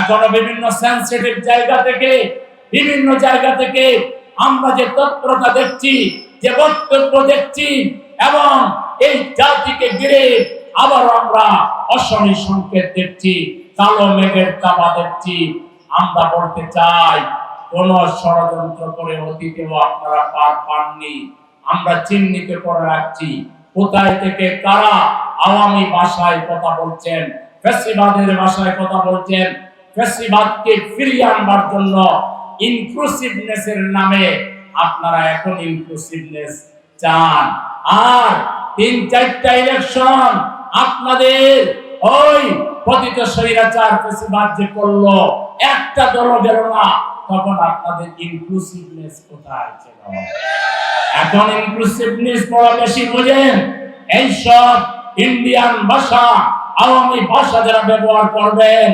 এখনও বিভিন্ন সেন্সিটিভ জায়গা থেকে, বিভিন্ন জায়গা থেকে আমরা যে তৎপরতা দেখছি, যে বক্তব্য দেখছি এবং এই জাতিকে ঘিরে আবার আমরা অশনি সংকেত দেখছি, কালো মেঘের চাপা দেখছি। আমরা বলতে চাই, কোন ষড়যন্ত্র করে অতীতেও আপনারা পার পাননি। আমরা চিহ্নিত করে রাখছি, কোথায় থেকে কারা আওয়ামী ভাষায় কথা বলছেন, ফেসিবাদের ভাষায় কথা বলছেন ফেসিবাদকে ফিরিয়ে আনবার জন্য ইনক্লুসিভনেসের নামে আপনারা এখন ইনক্লুসিভনেস চান। আর তিন চারটা ইলেকশন আপনাদের ওই পতিত স্বৈরাচার ফেসিবাদ যে করল, একটা দল গেল না, তখন আপনাদের ইনক্লুসিভনেস কোথায় ছিল? এখন ইনক্লুসিভনেস বড় বেশি বোঝেন, এইসব ইন্ডিয়ান ভাষা, আওয়ামী ভাষা যারা ব্যবহার করবেন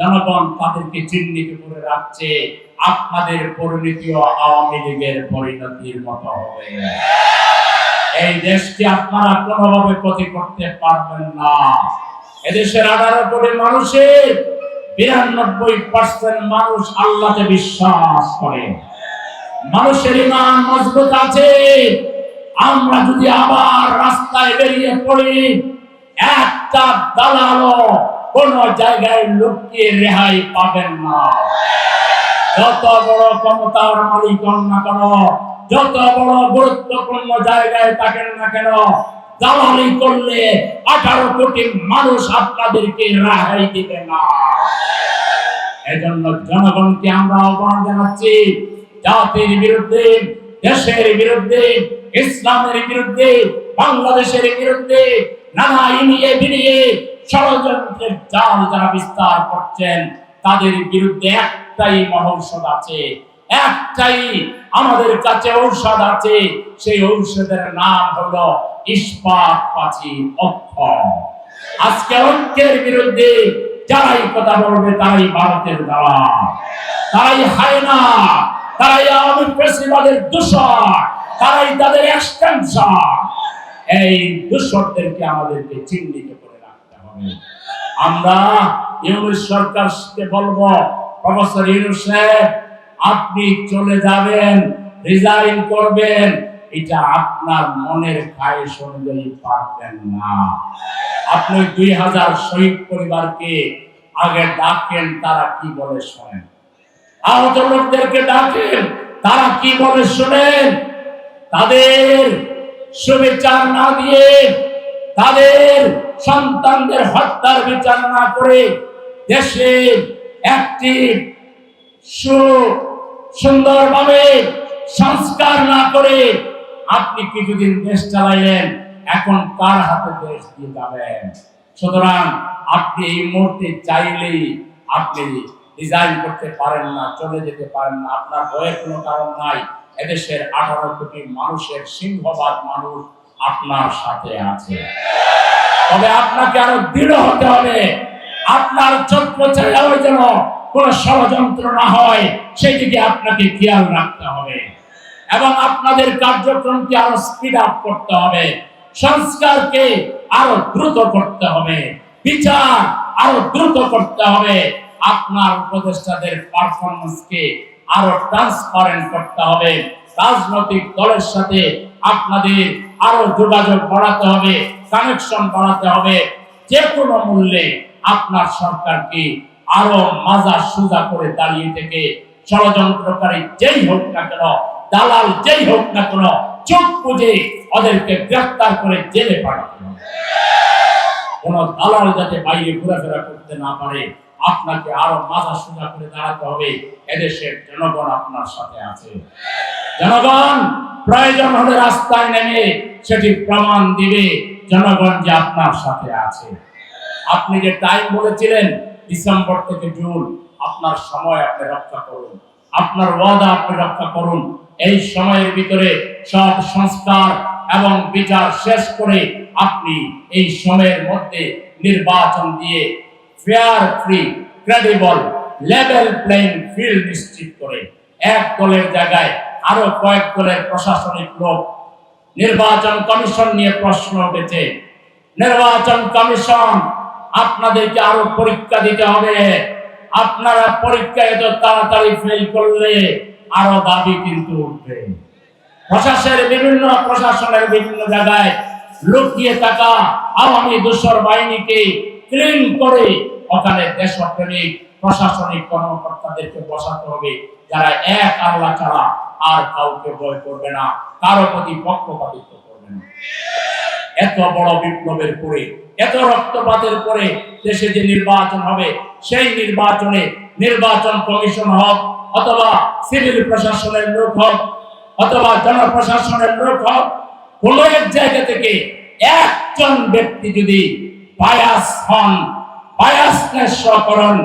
জনগণ তাদেরকে চিহ্নিত করে রাখছে। আপনাদের পরিণতিও আওয়ামী লীগের পরিণতির মতো হবে। এই দেশকে আপনারা কোনোভাবে ক্ষতি করতে পারবেন না। এদেশের আঠারো কোটি মানুষের বিরানব্বই পার্সেন্ট মানুষ আল্লাহকে বিশ্বাস করে। মানুষের ইমান মজবুত আছে। আমরা যদি আবার রাস্তায় বেরিয়ে পড়ি, একটা দালালও কোন জায়গায় লুকিয়ে রেহাই পাবেন না। যত বড় ক্ষমতার মালিক না কেন যত বড় গুরুত্বপূর্ণ জায়গায় থাকেন না কেন করলে আঠারো কোটি মানুষ আপনাদেরকে রেহাই দিবে না। এজন্য জনগণকে আমরা আহ্বান জানাচ্ছি, জাতির বিরুদ্ধে, দেশের বিরুদ্ধে, ইসলামের বিরুদ্ধে, বাংলাদেশের বিরুদ্ধে, নানা ইনিয়ে বিনিয়ে ষড়যন্ত্রের জাল যারা বিস্তার করছেন, তাদের বিরুদ্ধে একটাই মহৌষধ আছে, একটাই আমাদের কাছে ঔষধ আছে, সেই ঔষধের নাম হলো ইস্পাত পাচি অক্ষ। আজকে ঐক্যের বিরুদ্ধে যারাই কথা বলবে, তারাই ভারতের দ্বারা তারাই হায়না তারাই আওয়ামী দূষণ তারাই তাদের এক্সটেনশন। এই দূষণদেরকে আমাদেরকে চিহ্নিত আমরা ইউনিশ সরকারকে বলব, প্রফেসর ইউনুস আপনি চলে যাবেন, রিজাইন করবেন। এটা আপনার মনের খায়েশ অনুযায়ী পারবেন না। আপনি দুই হাজার শহীদ পরিবারকে আগে ডাকেন, তারা কি বলে শোনেন? আহত লোকদেরকে ডাকেন, তারা কি বলে শোনেন? তাদের শুভেচ্ছা না দিয়ে তাদের সন্তানদের হত্যার বিচার না করে দেশে একটি সুন্দরভাবে সংস্কার না করে আপনি কিছুদিন দেশ চালাইলেন, এখন কার হাতে দেশ দিয়ে যাবেন? সুতরাং আপনি এই মুহূর্তে চাইলেই আপনি ডিজাইন করতে পারেন না, চলে যেতে পারেন না। আপনার ভয়ের কোনো কারণ নাই। এদেশের আঠারো কোটি মানুষের সিংহবাদ মানুষ আপনার সাথে আছে। তবে আপনাকে আরও দৃঢ় হতে হবে। আপনার চক্র চাইলেও যেন কোন ষড়যন্ত্র না হয় সেই দিকে আপনাকে খেয়াল রাখতে হবে। এবং আপনাদের কার্যক্রমকে আরও স্পিড আপ করতে হবে। সংস্কারকে আরও দ্রুত করতে হবে। বিচার আরও দ্রুত করতে হবে। আপনার উপদেষ্টাদের পারফরমেন্সকে আরও ট্রান্সপারেন্ট করতে হবে। রাজনৈতিক দলের সাথে আপনাদের আরও যোগাযোগ বাড়াতে হবে। কানেকশন বাড়াতে হবে। যে কোনো মূল্যে আপনার সরকারকে আরও মাজা সোজা করে দাঁড়িয়ে থেকে ষড়যন্ত্রকারী যেই হোক না কেন, দালাল যেই হোক না কেন, চোখ বুঝে ওদেরকে গ্রেফতার করে জেলে পাঠাতে কোন দালাল যাতে বাইরে ঘোরাফেরা করতে না পারে, আপনাকে আরও মাথা সোজা করে দাঁড়াতে হবে। এদেশের জনগণ আপনার সাথে আছে। জনগণ, প্রয়োজন হলে রাস্তায় নেমে সেটি প্রমাণ দিবে। জনগণ যে আপনার সাথে আছে। আপনি যে টাইম বলেছিলেন ডিসেম্বর থেকে জুন আপনার সময় আপনি রক্ষা করুন। আপনার ওয়াদা আপনি রক্ষা করুন। এই সময়ের ভিতরে সব সংস্কার এবং বিচার শেষ করে আপনি এই সময়ের মধ্যে নির্বাচন দিয়ে fair free credible level playing field নিশ্চিত করে এক দলের জায়গায় আরও কয়েক দলের প্রশাসনিক লোক নির্বাচন কমিশন নিয়ে প্রশ্ন উঠেছে। নির্বাচন কমিশন, আপনাদেরকে আরও পরীক্ষা দিতে হবে। আপনারা পরীক্ষায় এত তাড়াতাড়ি ফেল করলে আরও দাবি কিন্তু উঠবে। প্রশাসনের বিভিন্ন প্রশাসনের বিভিন্ন জায়গায় লুকিয়ে থাকা আওয়ামী দোসর বাহিনীকে ক্লিন করে ওখানে দেশপ্রেমিক, প্রশাসনিক কর্মকর্তাদেরকে বসাতে হবে। যারা এক আল্লাহ ছাড়া আর কাউকে ভয় করবে না, কারও প্রতি পক্ষপাতিত্ব করবে না। এত বড় বিপ্লবের পরে, এত রক্তপাতের পরে দেশে যে নির্বাচন হবে, সেই নির্বাচনে নির্বাচন কমিশন হোক, অথবা সিভিল প্রশাসনের লোক হোক, অথবা জনপ্রশাসনের লোক হোক কোন এক জায়গা থেকে একজন ব্যক্তি যদি বায়াস হন বায়াসনেস করেন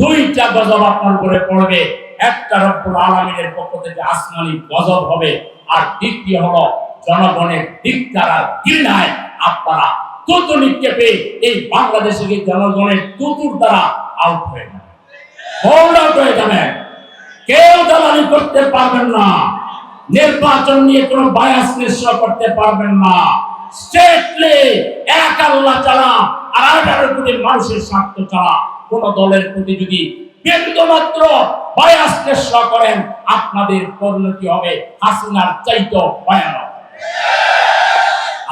দুইটা গজব আপনার উপরে পড়বে। একটা রব্বুল আলমিনের পক্ষ থেকে আসমানি গজব হবে। আর দ্বিতীয় হলো, জনগণের ধিক্কার আর ঘৃণায় আপনারা তুতু নিক্ষেপে এই বাংলাদেশে জনগণের তুতুর দ্বারা আউট হয়ে করতে পারবেন না। নিয়ে কোনো করতে পারবেন না। আর মানুষের স্বার্থ কোন দলের প্রতি যদি বিন্দু মাত্র বায়াস নিশ্চয় করেন, আপনাদের পরিণতি হবে হাসিনার চাইতে ভয়ানক।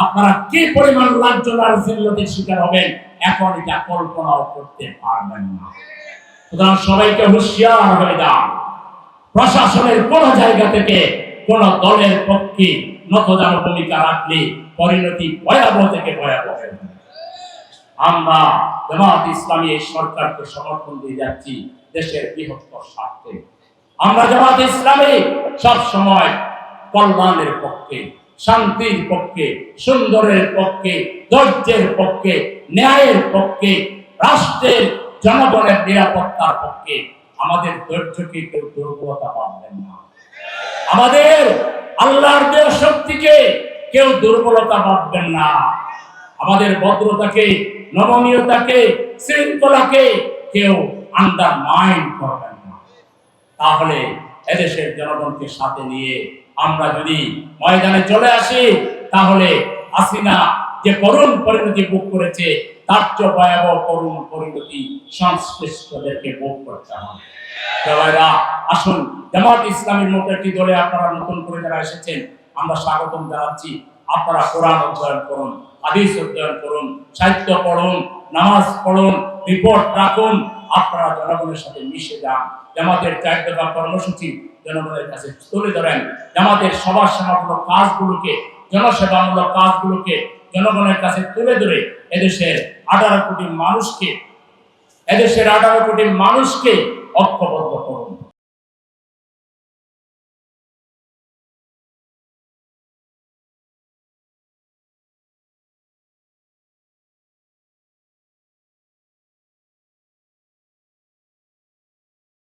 আপনারা কি পরিমাণ শিকার হবেন, এখন এটা কল্পনাও করতে পারবেন না। সুতরাং সবাইকে হুঁশিয়ার হয়ে যান। প্রশাসনের কোন জায়গা থেকে কোন দলের পক্ষে নতজান ভূমিকা রাখলে পরিণতি ভয়াবহ থেকে ভয়াবহ যাবে। আমরা জামাত ইসলামী এই সরকারকে সমর্থন দিয়ে যাচ্ছি দেশের বৃহত্তর স্বার্থে। আমরা জামাত ইসলামী সব সময় কল্যাণের পক্ষে, শান্তির পক্ষে, সুন্দরের পক্ষে, ধৈর্যের পক্ষে, ন্যায়ের পক্ষে, রাষ্ট্রের জনগণের নিরাপত্তার পক্ষে আমাদের ধৈর্যকে কেউ দুর্বলতা পাবেন না। আমাদের আল্লাহর দেওয়া শক্তিকে কেউ দুর্বলতা ভাববেন না। আমাদের ভদ্রতাকে নমনীয়তাকে, শৃঙ্খলাকে কেউ আন্ডার করবেন না। তাহলে এদেশের জনগণকে সাথে নিয়ে আমরা যদি ময়দানে চলে আসি, তাহলে যে করুণ পরিণতি ভোগ করেছে, তার চেয়ে ভয়াবহ করুণ পরিণতি সংশ্লিষ্টদেরকে ভোগ করতে হবে। আসুন, জামাত ইসলামের মতো একটি দলে আপনারা নতুন করে যারা এসেছেন, আমরা স্বাগতম জানাচ্ছি। আপনারা কোরআন অধ্যয়ন করুন। হাদিস অধ্যয়ন করুন, সাহিত্য পড়ুন, নামাজ পড়ুন রিপোর্ট রাখুন, আপনারা জনগণের সাথে মিশে যান। জামাতের চার কর্মসূচি জনগণের কাছে তুলে ধরেন। জামাতের সবার সেবামূলক কাজগুলোকে, জনসেবামূলক কাজগুলোকে জনগণের কাছে তুলে ধরে এদেশের আঠারো কোটি মানুষকে, এদেশের আঠারো কোটি মানুষকে ঐক্যবদ্ধ করুন।